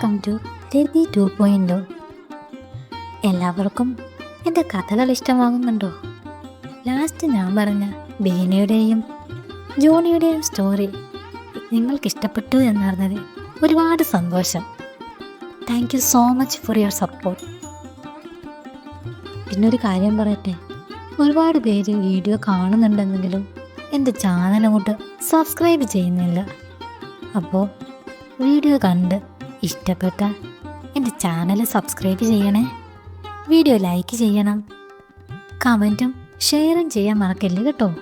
Welcome to Rathi to point എല്ലാവർക്കും എന്റെ കഥകൾ ഇഷ്ടമാകുന്നുണ്ടോ? ലാസ്റ്റ് ഞാൻ പറഞ്ഞ ബേനയുടെയും ജോണിയുടെയും സ്റ്റോറി നിങ്ങൾക്ക് ഇഷ്ടപ്പെട്ടു എന്നറിഞ്ഞതിൽ ഒരുപാട് സന്തോഷം. Thank you so much for your support പിന്നൊരു കാര്യം പറയട്ടെ. ഒരുപാട് പേര് വീഡിയോ കാണുന്നുണ്ടെന്നെങ്കിലും എന്റെ ചാനൽ അങ്ങോട്ട് സബ്സ്ക്രൈബ് ചെയ്യുന്നില്ല. അപ്പോൾ വീഡിയോ കണ്ട് ഇഷ്ടപ്പെട്ട എന്റെ ചാനൽ സബ്സ്ക്രൈബ് ചെയ്യണേ. വീഡിയോ ലൈക്ക് ചെയ്യണം. കമന്റും ഷെയറും ചെയ്യാൻ മറക്കല്ലേ കേട്ടോ.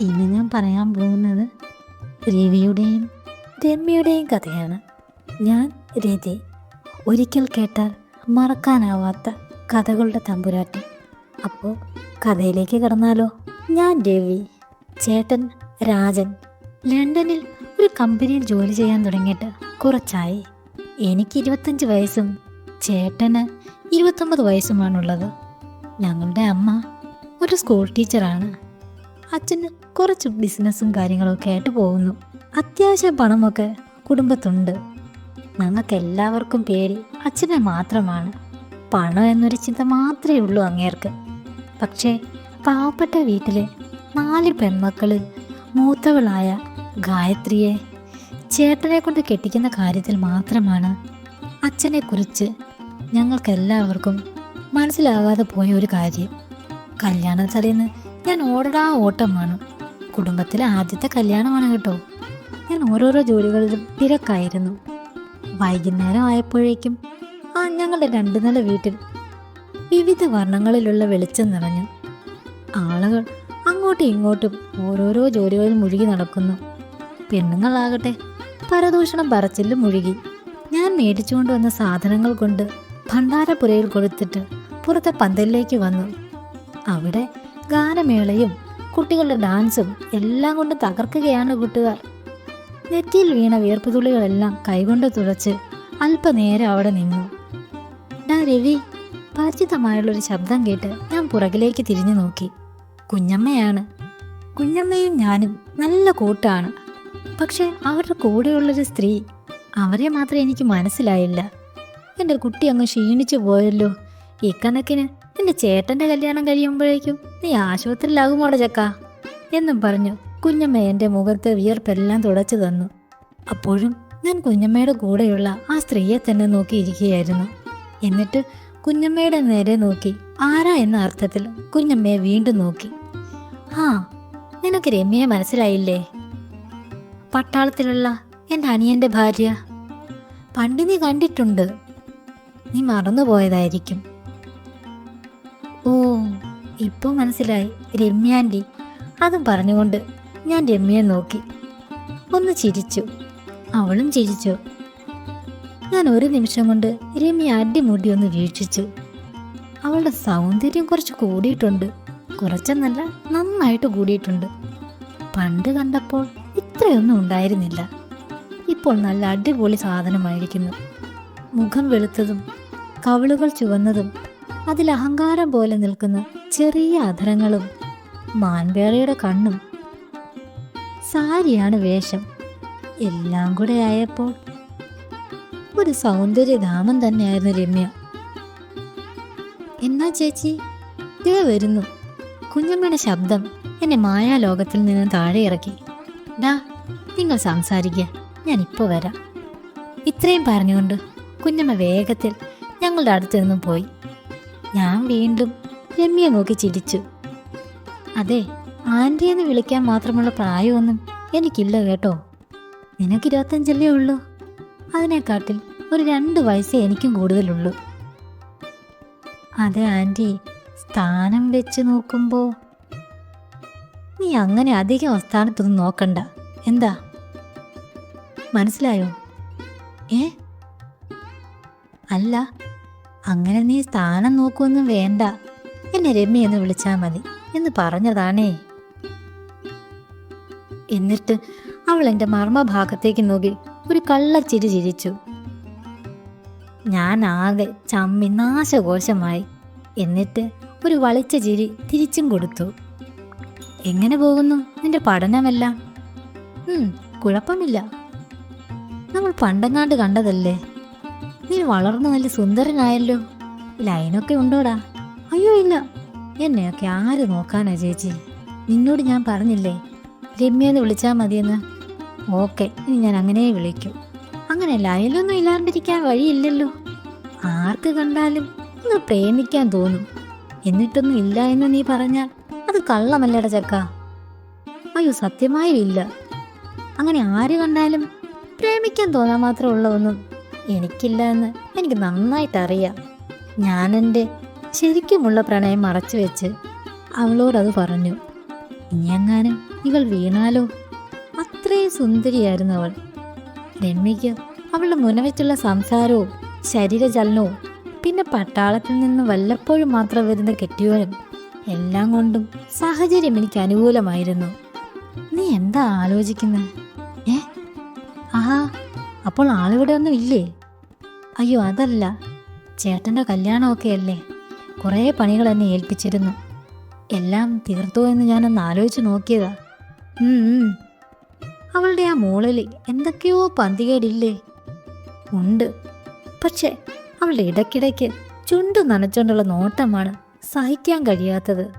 ഇന്ന് ഞാൻ പറയാൻ പോകുന്നത് രവിയുടെയും രമ്യയുടെയും കഥയാണ്. ഞാൻ രതി ഒരിക്കൽ കേട്ടാൽ മറക്കാനാവാത്ത കഥകളുടെ തമ്പുരാട്ടി. അപ്പോൾ കഥയിലേക്ക് കടന്നാലോ? ഞാൻ രവി ചേട്ടൻ രാജൻ ലണ്ടനിൽ ഒരു കമ്പനിയിൽ ജോലി ചെയ്യാൻ തുടങ്ങിയിട്ട് കുറച്ചായി. എനിക്ക് ഇരുപത്തഞ്ച് വയസ്സും ചേട്ടന് ഇരുപത്തൊമ്പത് വയസ്സുമാണുള്ളത്. ഞങ്ങളുടെ അമ്മ ഒരു സ്കൂൾ ടീച്ചറാണ്. അച്ഛന് കുറച്ച് ബിസിനസ്സും കാര്യങ്ങളൊക്കെ ആയിട്ട് പോകുന്നു. അത്യാവശ്യം പണമൊക്കെ കുടുംബത്തുണ്ട്. ഞങ്ങൾക്ക് എല്ലാവർക്കും പേര് അച്ഛനെ മാത്രമാണ്. പണം എന്നൊരു ചിന്ത മാത്രമേ ഉള്ളൂ അങ്ങേർക്ക്. പക്ഷേ പാവപ്പെട്ട വീട്ടിലെ നാല് പെൺമക്കൾ മൂത്തവളായ ഗായത്രിയെ ചേട്ടനെ കൊണ്ട് കെട്ടിക്കുന്ന കാര്യത്തിൽ മാത്രമാണ് അച്ഛനെക്കുറിച്ച് ഞങ്ങൾക്കെല്ലാവർക്കും മനസ്സിലാകാതെ പോയ ഒരു കാര്യം. കല്യാണ തലേന്ന് ഞാൻ ഓടടാ ഓട്ടമാണ് കുടുംബത്തിലെ ആദ്യത്തെ കല്യാണമാണ് കേട്ടോ. ഞാൻ ഓരോരോ ജോലികളിലും തിരക്കായിരുന്നു. വൈകുന്നേരം ആയപ്പോഴേക്കും ആ ഞങ്ങളുടെ രണ്ടു നില വീട്ടിൽ വിവിധ വർണങ്ങളിലുള്ള വെളിച്ചം നിറഞ്ഞു. ആളുകൾ അങ്ങോട്ടും ഇങ്ങോട്ടും ഓരോരോ ജോലികളിൽ മുഴുകി നടക്കുന്നു. പെണ്ണുങ്ങളാകട്ടെ. പരദൂഷണം പറച്ചില്ല മുഴുകി. ഞാൻ മേടിച്ചുകൊണ്ട് വന്ന സാധനങ്ങൾ കൊണ്ട് ഭണ്ഡാരപ്പുരയിൽ കൊടുത്തിട്ട് പുറത്തെ പന്തലിലേക്ക് വന്നു. അവിടെ ഗാനമേളയും കുട്ടികളുടെ ഡാൻസും എല്ലാം കൊണ്ട് തകർക്കുകയാണ് കൂട്ടുകാർ. നെറ്റിയിൽ വീണ വിയർപ്പുതുള്ളികളെല്ലാം കൈകൊണ്ട് തുളച്ച് അല്പനേരം അവിടെ നിന്നു. ഡാ രവി പരിചിതമായുള്ളൊരു ശബ്ദം കേട്ട് ഞാൻ പുറകിലേക്ക് തിരിഞ്ഞു നോക്കി. കുഞ്ഞമ്മയാണ്. കുഞ്ഞമ്മയും ഞാനും നല്ല കൂട്ടാണ്. പക്ഷെ അവരുടെ കൂടെയുള്ളൊരു സ്ത്രീ അവരെ മാത്രമേ എനിക്ക് മനസ്സിലായില്ല. എന്റെ കുട്ടി അങ്ങ് ക്ഷീണിച്ചു പോയല്ലോ. ഇക്കണക്കിന് എന്റെ ചേട്ടന്റെ കല്യാണം കഴിയുമ്പോഴേക്കും നീ ആശുപത്രിയിലാകുമോടെ ചക്ക? എന്നും പറഞ്ഞു കുഞ്ഞമ്മ എന്റെ മുഖത്ത് വിയർപ്പെല്ലാം തുടച്ചു തന്നു. അപ്പോഴും ഞാൻ കുഞ്ഞമ്മയുടെ കൂടെയുള്ള ആ സ്ത്രീയെ തന്നെ നോക്കിയിരിക്കുകയായിരുന്നു. എന്നിട്ട് കുഞ്ഞമ്മയുടെ നേരെ നോക്കി ആരാ എന്ന അർത്ഥത്തിൽ കുഞ്ഞമ്മയെ വീണ്ടും നോക്കി. ആ നിനക്ക് രമ്യയെ മനസ്സിലായില്ലേ? പട്ടാളത്തിലുള്ള എന്റെ അനിയന്റെ ഭാര്യ. പണ്ട് നീ കണ്ടിട്ടുണ്ട്. നീ മറന്നുപോയതായിരിക്കും. ഓ ഇപ്പോൾ മനസ്സിലായി. രമ്യാന്റെ അതും പറഞ്ഞുകൊണ്ട് ഞാൻ രമ്യയെ നോക്കി. ഒന്ന് ചിരിച്ചു. അവളും ചിരിച്ചു. ഞാൻ ഒരു നിമിഷം കൊണ്ട് രമ്യ അടിമുടി ഒന്ന് വീക്ഷിച്ചു. അവളുടെ സൗന്ദര്യം കുറച്ച് കൂടിയിട്ടുണ്ട്. കുറച്ചെന്നല്ല നന്നായിട്ട് കൂടിയിട്ടുണ്ട്. പണ്ട് കണ്ടപ്പോൾ ഇത്രയൊന്നും ഉണ്ടായിരുന്നില്ല. ഇപ്പോൾ നല്ല അടിപൊളി സാധനമായിരിക്കുന്നു. മുഖം വെളുത്തതും കവിളുകൾ ചുവന്നതും അതിൽ അഹങ്കാരം പോലെ നിൽക്കുന്ന ചെറിയ അധരങ്ങളും മാൻവേറയുടെ കണ്ണും സാരിയാണ് വേഷം എല്ലാം കൂടെ ആയപ്പോൾ ഒരു സൗന്ദര്യധാമം തന്നെയായിരുന്നു രമ്യ. എന്നാ ചേച്ചി ദേ വരുന്നു കുഞ്ഞമ്മയുടെ ശബ്ദം എന്നെ മായാലോകത്തിൽ നിന്ന് താഴെ ഇറക്കി ഡാ നിങ്ങൾ സംസാരിക്കുക ഞാനിപ്പോൾ വരാം. ഇത്രയും പറഞ്ഞുകൊണ്ട് കുഞ്ഞമ്മ വേഗത്തിൽ ഞങ്ങളുടെ അടുത്ത് നിന്നും പോയി. ഞാൻ വീണ്ടും രമ്യ നോക്കി ചിരിച്ചു. അതെ ആന്റി എന്ന് വിളിക്കാൻ മാത്രമുള്ള പ്രായമൊന്നും എനിക്കില്ല കേട്ടോ. നിനക്ക് ഇരുപത്തഞ്ചല്ലേ ഉള്ളൂ. അതിനെക്കാട്ടിൽ ഒരു രണ്ട് വയസ്സേ എനിക്കും കൂടുതലുള്ളൂ. അതെ ആന്റി സ്ഥാനം വെച്ച് നോക്കുമ്പോൾ നീ അങ്ങനെ അധികം അവസ്ഥാനത്തൊന്നും നോക്കണ്ട. എന്താ? മനസ്സിലായോ? ഏ? അല്ല അങ്ങനെ നീ സ്ഥാനം നോക്കുമൊന്നും വേണ്ട. എന്നെ രമ്യ എന്ന് വിളിച്ചാൽ മതി. എന്ന് പറഞ്ഞതാണേ. എന്നിട്ട് അവൾ എന്റെ മർമ്മഭാഗത്തേക്ക് നോക്കി ഒരു കള്ളച്ചിരി ചിരിച്ചു. ഞാൻ ആകെ ചമ്മി നാശകോശമായി. എന്നിട്ട് ഒരു വളിച്ച ചിരി തിരിച്ചും കൊടുത്തു. എങ്ങനെ പോകുന്നു നിന്റെ പഠനമെല്ലാം? കുഴപ്പമില്ല. നമ്മൾ പണ്ടെങ്ങാണ്ട് കണ്ടതല്ലേ? നീ വളർന്ന് നല്ല സുന്ദരനായല്ലോ. ലൈനൊക്കെ ഉണ്ടോടാ? അയ്യോ ഇല്ല. എന്നെയൊക്കെ ആര് നോക്കാനാ ചേച്ചി? നിന്നോട് ഞാൻ പറഞ്ഞില്ലേ? രമ്യെന്ന് വിളിച്ചാൽ മതിയെന്ന്. ഓക്കെ ഇനി ഞാൻ അങ്ങനെ വിളിക്കും. അങ്ങനെ ലൈനൊന്നും ഇല്ലാണ്ടിരിക്കാൻ വഴിയില്ലല്ലോ. ആർക്ക് കണ്ടാലും ഒന്ന് പ്രേമിക്കാൻ തോന്നും. എന്നിട്ടൊന്നും ഇല്ല എന്ന് നീ പറഞ്ഞാൽ അത് കള്ളമല്ലട ചക്ക. അയ്യോ സത്യമായും ഇല്ല. അങ്ങനെ ആര് കണ്ടാലും പ്രേമിക്കാൻ തോന്നാൻ മാത്രമുള്ളതൊന്നും എനിക്കില്ല എന്ന് എനിക്ക് നന്നായിട്ടറിയാം. ഞാനെന്റെ ശരിക്കുമുള്ള പ്രണയം മറച്ചു വെച്ച് അവളോടത് പറഞ്ഞു. ഇനിയെങ്ങാനും ഇവൾ വീണാലോ? അത്രയും സുന്ദരിയായിരുന്നു അവൾ. രമ്യയ്ക്ക് അവളുടെ മുനവെച്ചുള്ള സംസാരവും ശരീരചലനവും പിന്നെ പട്ടാളത്തിൽ നിന്ന് വല്ലപ്പോഴും മാത്രം വരുന്ന കെട്ടിയോനും എല്ലാം കൊണ്ടും സാഹചര്യം എനിക്ക് അനുകൂലമായിരുന്നു. നീ എന്താ ആലോചിക്കുന്നത് ഏ? ആഹാ അപ്പോൾ ആളിവിടെ ഒന്നും ഇല്ലേ? അയ്യോ അതല്ല. ചേട്ടന്റെ കല്യാണമൊക്കെ അല്ലേ? കുറേ പണികൾ എന്നെ ഏൽപ്പിച്ചിരുന്നു. എല്ലാം തീർത്തോ എന്ന് ഞാനൊന്ന് ആലോചിച്ച് നോക്കിയതാ. അവളുടെ ആ മോളിൽ എന്തൊക്കെയോ പന്തികേടില്ലേ? ഉണ്ട്. പക്ഷേ അവളുടെ ഇടയ്ക്കിടയ്ക്ക് ചുണ്ടു നനച്ചുകൊണ്ടുള്ള നോട്ടമാണ് സഹിക്കാൻ കഴിയാത്തത്.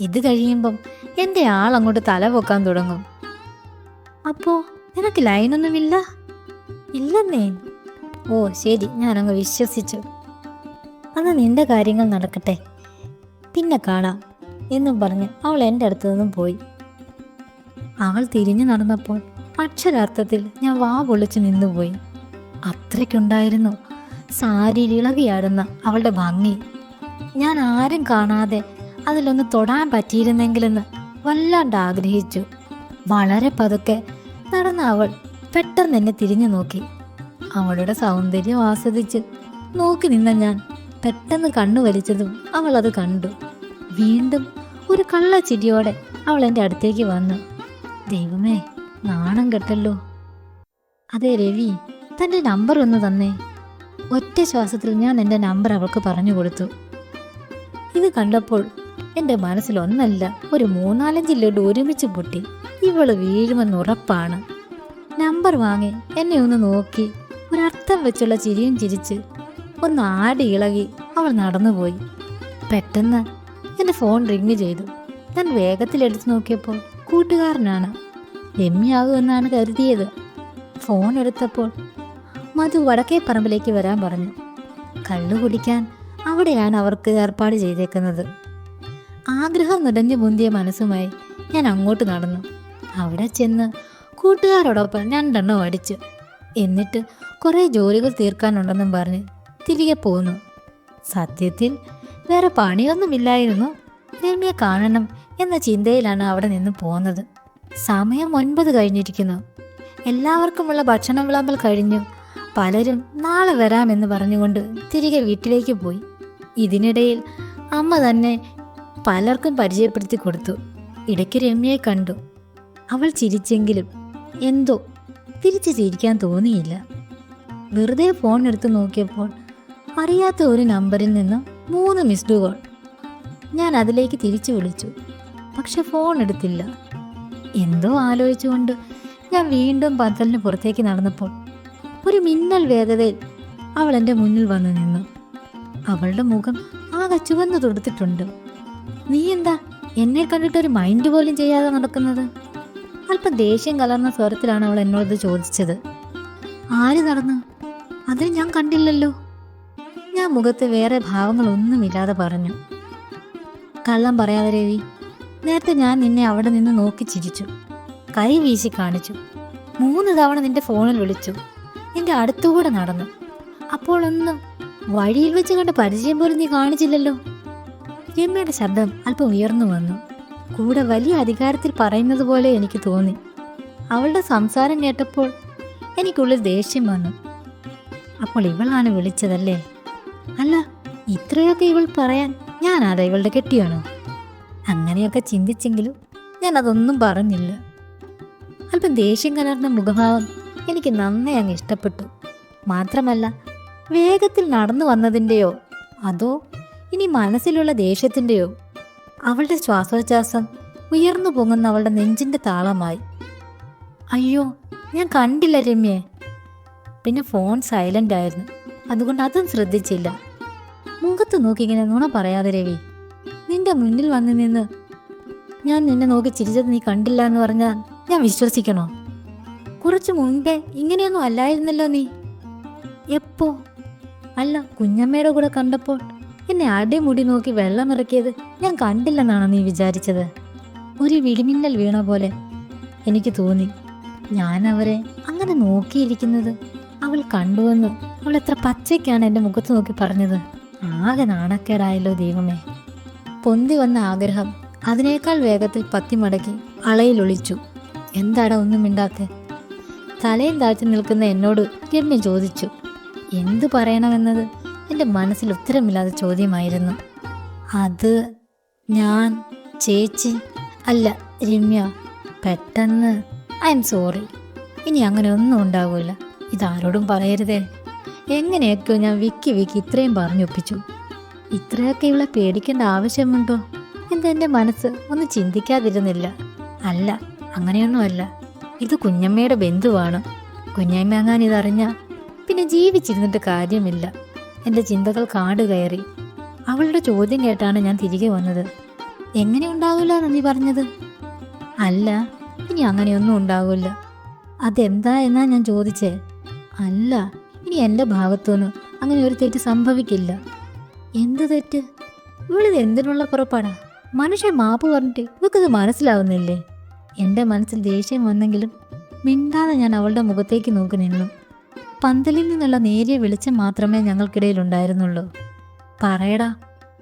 ഇത് കഴിയുമ്പം എന്റെ ആൾ അങ്ങോട്ട് തല പൊക്കാൻ തുടങ്ങും. അപ്പോ നിനക്ക് ലൈനൊന്നുമില്ല? ഇല്ലെന്നേ. ഓ ശരി. ഞാനങ്ങ് വിശ്വസിച്ചു. അന്ന് നിന്റെ കാര്യങ്ങൾ നടക്കട്ടെ. പിന്നെ കാണാം എന്നും പറഞ്ഞ് അവൾ എന്റെ അടുത്തു നിന്നും പോയി. അവൾ തിരിഞ്ഞു നടന്നപ്പോൾ അക്ഷരാർത്ഥത്തിൽ ഞാൻ വാ പൊളിച്ച് നിന്നുപോയി. അത്രയ്ക്കുണ്ടായിരുന്നു. സാരി ഇളകിയാടുന്ന അവളുടെ ഭംഗി. ഞാൻ ആരും കാണാതെ അതിലൊന്ന് തൊടാൻ പറ്റിയിരുന്നെങ്കിലെന്ന് വല്ലാണ്ട് ആഗ്രഹിച്ചു വളരെ പതുക്കെ നടന്ന അവൾ പെട്ടെന്ന് എന്നെ തിരിഞ്ഞു നോക്കി. അവളുടെ സൗന്ദര്യം ആസ്വദിച്ച് നോക്കി നിന്ന ഞാൻ പെട്ടെന്ന് കണ്ണു വലിച്ചതും അവൾ അത് കണ്ടു. വീണ്ടും ഒരു കള്ള ചിരിയോടെ അവൾ എന്റെ അടുത്തേക്ക് വന്നു. ദൈവമേ നാണം കെട്ടല്ലോ. അതെ രവി തന്റെ നമ്പർ ഒന്ന് തന്നേ. ഒറ്റ ശ്വാസത്തിൽ ഞാൻ എന്റെ നമ്പർ അവൾക്ക് പറഞ്ഞു കൊടുത്തു. ഇത് കണ്ടപ്പോൾ എന്റെ മനസ്സിൽ ഒന്നല്ല ഒരു മൂന്നാലഞ്ച് ലഡു ഒരുമിച്ച് പൊട്ടി. ഇവൾ വീഴുമെന്ന് ഉറപ്പാണ്. നമ്പർ വാങ്ങി എന്നെ ഒന്ന് നോക്കി. ഒരർത്ഥം വെച്ചുള്ള ചിരിയും ചിരിച്ച് ഒന്ന് ആടി ഇളകി അവൾ നടന്നുപോയി. പെട്ടെന്ന് എന്റെ ഫോൺ റിങ് ചെയ്തു. ഞാൻ വേഗത്തിൽ എടുത്തു നോക്കിയപ്പോൾ കൂട്ടുകാരനാണ്. രമ്യാകുമെന്നാണ് കരുതിയത്. ഫോൺ എടുത്തപ്പോൾ മധു വടക്കേ പറമ്പിലേക്ക് വരാൻ പറഞ്ഞു. കള്ളു കുടിക്കാൻ അവിടെയാണ് അവർക്ക് ഏർപ്പാട് ചെയ്തേക്കുന്നത്. ആഗ്രഹം നിറഞ്ഞു മുന്തിയ മനസ്സുമായി ഞാൻ അങ്ങോട്ട് നടന്നു. അവിടെ ചെന്ന് കൂട്ടുകാരോടൊപ്പം രണ്ടെണ്ണം അടിച്ചു. എന്നിട്ട് കുറേ ജോലികൾ തീർക്കാനുണ്ടെന്നും പറഞ്ഞ് തിരികെ പോന്നു. സത്യത്തിൽ വേറെ പണിയൊന്നുമില്ലായിരുന്നു. രമ്യെ കാണണം എന്ന ചിന്തയിലാണ് അവിടെ നിന്ന് പോന്നത്. സമയം ഒൻപത് കഴിഞ്ഞിരിക്കുന്നു. എല്ലാവർക്കുമുള്ള ഭക്ഷണം വിളമ്പൽ കഴിഞ്ഞു. പലരും നാളെ വരാമെന്ന് പറഞ്ഞുകൊണ്ട് തിരികെ വീട്ടിലേക്ക് പോയി. ഇതിനിടയിൽ അമ്മ തന്നെ പലർക്കും പരിചയപ്പെടുത്തി കൊടുത്തു. ഇടയ്ക്ക് രമ്യയെ കണ്ടു. അവൾ ചിരിച്ചെങ്കിലും എന്തോ തിരിച്ചു ചിരിക്കാൻ തോന്നിയില്ല. വെറുതെ ഫോൺ എടുത്ത് നോക്കിയപ്പോൾ അറിയാത്ത ഒരു നമ്പറിൽ നിന്ന് മൂന്ന് മിസ്ഡ് കോൾ ഞാൻ അതിലേക്ക് തിരിച്ചു വിളിച്ചു. പക്ഷെ ഫോൺ എടുത്തില്ല. എന്തോ ആലോചിച്ചുകൊണ്ട് ഞാൻ വീണ്ടും പന്തലിന് പുറത്തേക്ക് നടന്നപ്പോൾ ഒരു മിന്നൽ വേഗതയിൽ അവൾ എന്റെ മുന്നിൽ വന്നു നിന്നു. അവളുടെ മുഖം ആകെ ചുവന്നു തൊടുത്തിട്ടുണ്ട്. നീ എന്താ എന്നെ കണ്ടിട്ട് ഒരു മൈൻഡ് പോലും ചെയ്യാതെ നടക്കുന്നത്? അല്പം ദേഷ്യം കലർന്ന സ്വരത്തിലാണ് അവൾ എന്നോട് ചോദിച്ചത്. ആര് നടന്നു? അതിന് ഞാൻ കണ്ടില്ലല്ലോ. ഞാൻ മുഖത്ത് വേറെ ഭാവങ്ങളൊന്നുമില്ലാതെ പറഞ്ഞു. കള്ളം പറയാതെ രവി നേരത്തെ ഞാൻ നിന്നെ അവിടെ നിന്ന് നോക്കി ചിരിച്ചു. കൈ വീശി കാണിച്ചു. മൂന്ന് തവണ നിന്റെ ഫോണിൽ വിളിച്ചു. നിന്റെ അടുത്തുകൂടെ നടന്നു. അപ്പോഴൊന്നും വഴിയിൽ വെച്ച് കണ്ട പരിചയം പോലും നീ കാണിച്ചില്ലല്ലോ. രമ്യയുടെ ശബ്ദം അല്പം ഉയർന്നു വന്നു. കൂടെ വലിയ അധികാരത്തിൽ പറയുന്നത് പോലെ എനിക്ക് തോന്നി. അവളുടെ സംസാരം കേട്ടപ്പോൾ എനിക്കുള്ളിൽ ദേഷ്യം വന്നു. അപ്പോൾ ഇവളാണ് വിളിച്ചതല്ലേ? അല്ല ഇത്രയൊക്കെ ഇവൾ പറയാൻ ഞാൻ ഞാനാതാ ഇവളുടെ കെട്ടിയാണോ? അങ്ങനെയൊക്കെ ചിന്തിച്ചെങ്കിലും ഞാൻ അതൊന്നും പറഞ്ഞില്ല. അല്പം ദേഷ്യം കലർന്ന മുഖഭാവം എനിക്ക് നന്നായി അങ്ങ് ഇഷ്ടപ്പെട്ടു. മാത്രമല്ല വേഗത്തിൽ നടന്നു വന്നതിന്റെയോ അതോ ഇനി മനസ്സിലുള്ള ദേഷ്യത്തിന്റെയോ അവളുടെ ശ്വാസോച്ഛ്വാസം ഉയർന്നു പൊങ്ങുന്ന അവളുടെ നെഞ്ചിന്റെ താളമായി. അയ്യോ ഞാൻ കണ്ടില്ല രമ്യെ. പിന്നെ ഫോൺ സൈലന്റ് ആയിരുന്നു. അതുകൊണ്ട് അതും ശ്രദ്ധിച്ചില്ല. മുഖത്ത് നോക്കി ഇങ്ങനെ നുണ പറയാതെ രവി നിന്റെ മുന്നിൽ വന്നു നിന്ന് ഞാൻ നിന്നെ നോക്കി ചിരിച്ചത് നീ കണ്ടില്ല എന്ന് പറഞ്ഞാൽ ഞാൻ വിശ്വസിക്കണോ? കുറച്ച് മുൻപേ ഇങ്ങനെയൊന്നും അല്ലായിരുന്നല്ലോ നീ. എപ്പോ അല്ല കുഞ്ഞമ്മയുടെ കൂടെ കണ്ടപ്പോൾ എന്നെ അടിമുടി നോക്കി വെള്ളം ഇറക്കിയത് ഞാൻ കണ്ടില്ലെന്നാണ് നീ വിചാരിച്ചത്. ഒരു വിടിമിന്നൽ വീണ പോലെ എനിക്ക് തോന്നി. ഞാൻ അവരെ അങ്ങനെ നോക്കിയിരിക്കുന്നത്. അവൾ കണ്ടുവെന്ന് അവൾ എത്ര പച്ചയ്ക്കാണ് എന്റെ മുഖത്ത് നോക്കി പറഞ്ഞത്. ആകെ നാണക്കേടായല്ലോ ദൈവമേ. പൊന്തി വന്ന ആഗ്രഹം അതിനേക്കാൾ വേഗത്തിൽ പത്തിമടക്കി അളയിൽ ഒളിച്ചു. എന്താടാ ഒന്നും മിണ്ടാത്തെ? തലയും താഴ്ത്തി നിൽക്കുന്ന എന്നോട് രമ്യ ചോദിച്ചു. എന്തു പറയണമെന്നത്? എന്റെ മനസ്സിൽ ഉത്തരമില്ലാത്ത ചോദ്യമായിരുന്നു. അത് ഞാൻ ചേച്ചി അല്ല രമ്യ പെട്ടെന്ന്. I am sorry. ഇനി അങ്ങനെ ഒന്നും ഉണ്ടാവില്ല ഇതാരോടും പറയരുതേ. എങ്ങനെയൊക്കെയോ ഞാൻ വിക്കി വിക്കി ഇത്രയും പറഞ്ഞൊപ്പിച്ചു. ഇത്രയൊക്കെ ഇവളെ പേടിക്കേണ്ട ആവശ്യമുണ്ടോ? എന്താ എന്റെ മനസ്സ് ഒന്ന് ചിന്തിക്കാതിരുന്നില്ല. അല്ല അങ്ങനെയൊന്നുമല്ല. ഇത് കുഞ്ഞമ്മയുടെ ബന്ധുവാണ്. കുഞ്ഞമ്മ അങ്ങാൻ ഇതറിഞ്ഞ പിന്നെ ജീവിച്ചിരുന്നിട്ട് കാര്യമില്ല. എന്റെ ചിന്തകൾ കാട് കയറി. അവളുടെ ചോദ്യം കേട്ടാണ് ഞാൻ തിരികെ വന്നത്. എങ്ങനെ ഉണ്ടാവില്ല നീ പറഞ്ഞത്? അല്ല ഇനി അങ്ങനെയൊന്നും ഉണ്ടാവില്ല. അതെന്താ എന്നാ ഞാൻ ചോദിച്ചേ. അല്ല ഇനി എന്റെ ഭാഗത്തുനിന്ന് അങ്ങനെ ഒരു തെറ്റ് സംഭവിക്കില്ല. എന്ത് തെറ്റ്? ഇവളിത് എന്തിനുള്ള പുറപ്പാടാ? മനുഷ്യൻ മാപ്പ് പറഞ്ഞിട്ട് ഇവക്കത് മനസ്സിലാവുന്നില്ലേ? എന്റെ മനസ്സിൽ ദേഷ്യം വന്നെങ്കിലും മിണ്ടാതെ ഞാൻ അവളുടെ മുഖത്തേക്ക് നോക്കി നിന്നു. പന്തലിൽ നിന്നുള്ള നേരിയ വെളിച്ചം മാത്രമേ ഞങ്ങൾക്കിടയിൽ ഉണ്ടായിരുന്നുള്ളൂ പറയടാ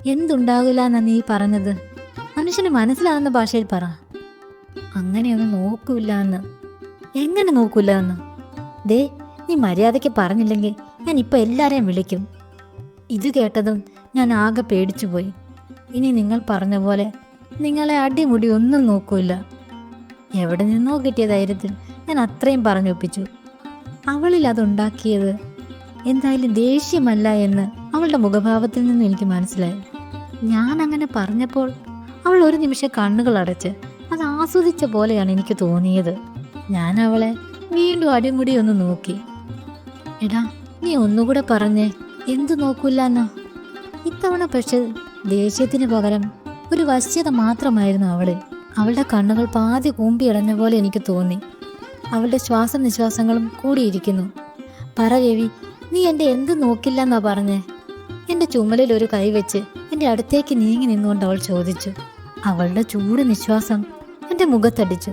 എന്തുണ്ടാകില്ല എന്നാ നീ പറഞ്ഞത്? മനുഷ്യന് മനസ്സിലാകുന്ന ഭാഷയിൽ പറ. അങ്ങനെയൊന്നും നോക്കൂല എന്ന്. എങ്ങനെ നോക്കൂല എന്ന്? ദേ നീ മര്യാദയ്ക്ക് പറഞ്ഞില്ലെങ്കിൽ ഞാൻ ഇപ്പം എല്ലാരെയും വിളിക്കും. ഇത് കേട്ടതും ഞാൻ ആകെ പേടിച്ചുപോയി. ഇനി നിങ്ങൾ പറഞ്ഞ പോലെ നിങ്ങളെ അടിമുടി ഒന്നും നോക്കൂല എവിടെ നിന്നോ കിട്ടിയ ധൈര്യത്തിൽ ഞാൻ അത്രയും പറഞ്ഞൊപ്പിച്ചു അവളിൽ അതുണ്ടാക്കിയത്? എന്തായാലും ദേഷ്യമല്ല എന്ന് അവളുടെ മുഖഭാവത്തിൽ നിന്ന് എനിക്ക് മനസ്സിലായി. ഞാൻ അങ്ങനെ പറഞ്ഞപ്പോൾ അവൾ ഒരു നിമിഷം കണ്ണുകൾ അടച്ച് അത് ആസ്വദിച്ച പോലെയാണ് എനിക്ക് തോന്നിയത്. ഞാൻ അവളെ വീണ്ടും അടിമുടി ഒന്ന് നോക്കി. എടാ നീ ഒന്നുകൂടെ പറഞ്ഞേ എന്തു നോക്കൂല എന്നോ ഇത്തവണ പക്ഷെ ദേഷ്യത്തിന് പകരം ഒരു വശ്യത മാത്രമായിരുന്നു അവളിൽ. അവളുടെ കണ്ണുകൾ പാതി കൂമ്പിയടഞ്ഞ പോലെ എനിക്ക് തോന്നി. അവളുടെ ശ്വാസം നിശ്വാസങ്ങളും കൂടിയിരിക്കുന്നു. പറ രവി നീ എന്റെ എന്ത് നോക്കില്ല എന്നാ പറഞ്ഞേ? എന്റെ ചുമലിൽ ഒരു കൈ വെച്ച് എന്റെ അടുത്തേക്ക് നീങ്ങി നിന്നുകൊണ്ട് അവൾ ചോദിച്ചു. അവളുടെ ചൂട് നിശ്വാസം എന്റെ മുഖത്തടിച്ചു.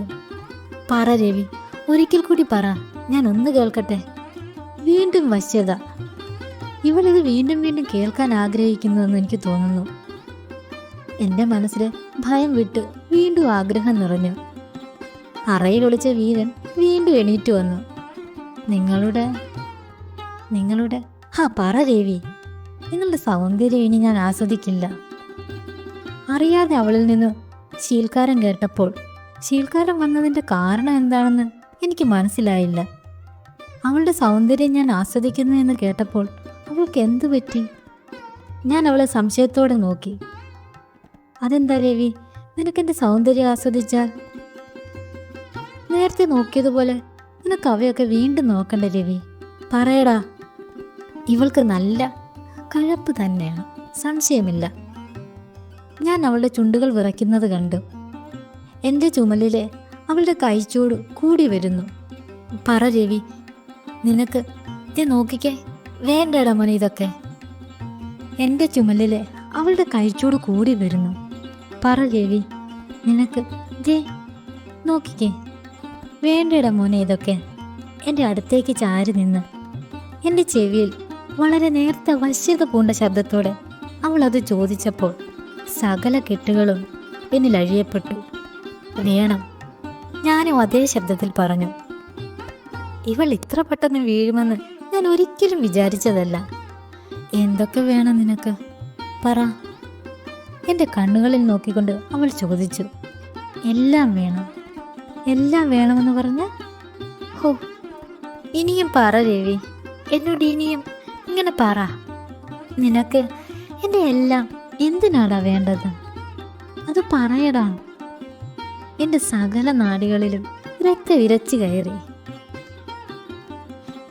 പറ രവി ഒരിക്കൽ കൂടി പറ ഞാൻ ഒന്ന് കേൾക്കട്ടെ? വീണ്ടും വശ്യത. ഇവളിത് വീണ്ടും വീണ്ടും കേൾക്കാൻ ആഗ്രഹിക്കുന്നുവെന്ന് എനിക്ക് തോന്നുന്നു. എന്റെ മനസ്സിൽ ഭയം വിട്ട് വീണ്ടും ആഗ്രഹം നിറഞ്ഞു. അറയിൽ ഒളിച്ച വീരൻ വീണ്ടും എണീറ്റ് വന്നു. നിങ്ങളുടെ നിങ്ങളുടെ ആ പറ ദേവി. നിങ്ങളുടെ സൗന്ദര്യം ഇനി ഞാൻ ആസ്വദിക്കില്ല. അറിയാതെ അവളിൽ നിന്ന് ശീൽക്കാരം കേട്ടപ്പോൾ ശീൽക്കാരം വന്നതിന്റെ കാരണം എന്താണെന്ന് എനിക്ക് മനസ്സിലായില്ല. അവളുടെ സൗന്ദര്യം ഞാൻ ആസ്വദിക്കുന്നു എന്ന് കേട്ടപ്പോൾ അവൾക്ക് എന്തു പറ്റി? ഞാൻ അവളെ സംശയത്തോടെ നോക്കി. അതെന്താ രവി നിനക്കെന്റെ സൗന്ദര്യം ആസ്വദിച്ചാൽ നേരത്തെ നോക്കിയതുപോലെ നിനക്ക് അവയൊക്കെ വീണ്ടും നോക്കണ്ട രവി? പറയടാ. ഇവൾക്ക് നല്ല കഴപ്പ് തന്നെയാണ്. സംശയമില്ല. ഞാൻ അവളുടെ ചുണ്ടുകൾ വിറയ്ക്കുന്നത് കണ്ടു. എന്റെ ചുമലിലെ അവളുടെ കൈച്ചൂട് കൂടി വരുന്നു. പറ രവി. നിനക്ക് ഇത് നോക്കിക്കേ. വേണ്ടടാ മോനെ ഇതൊക്കെ. എന്റെ ചുമലിലെ അവളുടെ കൈച്ചൂട് കൂടി വരുന്നു. പറ രവി. നിനക്ക് ദേ നോക്കിക്കേ. വേണ്ടടാ മോനെ ഇതൊക്കെ. എന്റെ അടുത്തേക്ക് ചാരി നിന്ന്. എന്റെ ചെവിയിൽ വളരെ നേരത്തെ വശ്യത പൂണ്ട ശബ്ദത്തോടെ അവൾ അത് ചോദിച്ചപ്പോൾ സകല കെട്ടുകളും എന്നിൽ അഴിയപ്പെട്ടു. വേണം ഞാനും അതേ ശബ്ദത്തിൽ പറഞ്ഞു. ഇവൾ ഇത്ര പെട്ടെന്ന് വീഴുമെന്ന് ഞാൻ ഒരിക്കലും വിചാരിച്ചതല്ല. എന്തൊക്കെ വേണം നിനക്ക്? പറ. എന്റെ കണ്ണുകളിൽ നോക്കിക്കൊണ്ട് അവൾ ചോദിച്ചു. എല്ലാം വേണം. എല്ലാം വേണമെന്ന് പറഞ്ഞ് ഹോ ഇനിയും പറ രവി. എന്നോട് ഇനിയും ഇങ്ങനെ പറ. നിനക്ക് എന്റെ എല്ലാം എന്തിനാടാ വേണ്ടത്? അത് പറയടാ. എന്റെ സകല നാടുകളിലും രക്തവിരച്ചു കയറി.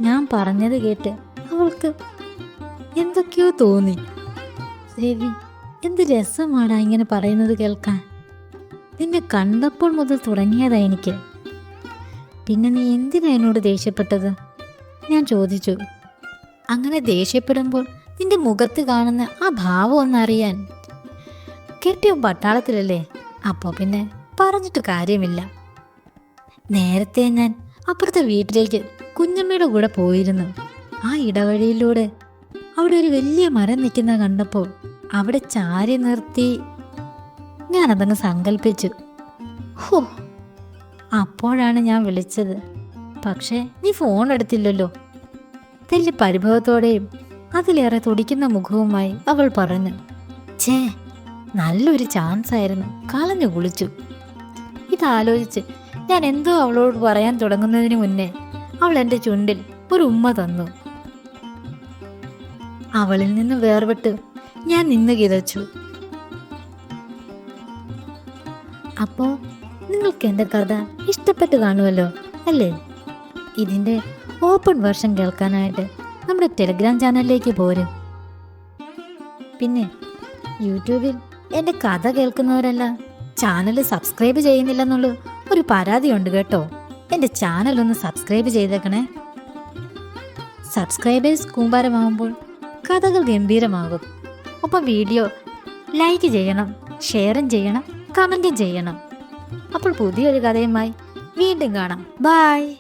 ഞാൻ പറഞ്ഞത് കേട്ട് അവൾക്ക് എന്തൊക്കെയോ തോന്നി. രവി എന്ത് രസമാടാ ഇങ്ങനെ പറയുന്നത് കേൾക്കാൻ? നിന്നെ കണ്ടപ്പോൾ മുതൽ തുടങ്ങിയതാ എനിക്ക്. പിന്നെ നീ എന്തിനാ എന്നോട് ദേഷ്യപ്പെട്ടത്? ഞാൻ ചോദിച്ചു. അങ്ങനെ ദേഷ്യപ്പെടുമ്പോൾ നിന്റെ മുഖത്ത് കാണുന്ന ആ ഭാവം ഒന്നറിയാൻ കെട്ടിയോ പട്ടാളത്തിലല്ലേ? അപ്പോൾ പിന്നെ പറഞ്ഞിട്ട് കാര്യമില്ല. നേരത്തെ ഞാൻ അപ്പുറത്തെ വീട്ടിലേക്ക് കുഞ്ഞമ്മയുടെ കൂടെ പോയിരുന്നു. ആ ഇടവഴിയിലൂടെ അവിടെ ഒരു വലിയ മരം നിൽക്കുന്ന കണ്ടപ്പോൾ അവിടെ ചാരി നിർത്തി ഞാനതങ്ങ് സങ്കല്പിച്ചു ഹോ അപ്പോഴാണ് ഞാൻ വിളിച്ചത്. പക്ഷേ നീ ഫോൺ എടുത്തില്ലല്ലോ. തെല്ല് പരിഭവത്തോടെയും അതിലേറെ തുടിക്കുന്ന മുഖവുമായി അവൾ പറഞ്ഞു. ഛേ നല്ലൊരു ചാൻസ് ആയിരുന്നു. കളഞ്ഞു കുളിച്ചു. ഇതാലോചിച്ച് ഞാൻ എന്തോ അവളോട് പറയാൻ തുടങ്ങുന്നതിന് മുന്നേ അവൾ എന്റെ ചുണ്ടിൽ ഒരു ഉമ്മ തന്നു. അവളിൽ നിന്ന് വേർപെട്ട് ഞാൻ നിന്ന് കിതച്ചു. അപ്പോൾ നിങ്ങൾക്ക് എന്റെ കഥ ഇഷ്ടപ്പെട്ട് കാണുമല്ലോ അല്ലേ? ഇതിന്റെ ഓപ്പൺ വേർഷൻ കേൾക്കാനായിട്ട് നമ്മുടെ ടെലിഗ്രാം ചാനലിലേക്ക് പോരും. പിന്നെ യൂട്യൂബിൽ എന്റെ കഥ കേൾക്കുന്നവരല്ല ചാനൽ സബ്സ്ക്രൈബ് ചെയ്യുന്നില്ലെന്നുള്ള ഒരു പരാതിയുണ്ട് കേട്ടോ. എന്റെ ചാനൽ ഒന്ന് സബ്സ്ക്രൈബ് ചെയ്തേക്കണേ. സബ്സ്ക്രൈബേഴ്സ് കൂമ്പാരമാകുമ്പോൾ കഥകൾ ഗംഭീരമാകും. ഒപ്പം വീഡിയോ ലൈക്ക് ചെയ്യണം ഷെയറും ചെയ്യണം കമന്റും ചെയ്യണം. അപ്പോൾ പുതിയൊരു കഥയുമായി വീണ്ടും കാണാം. ബായ്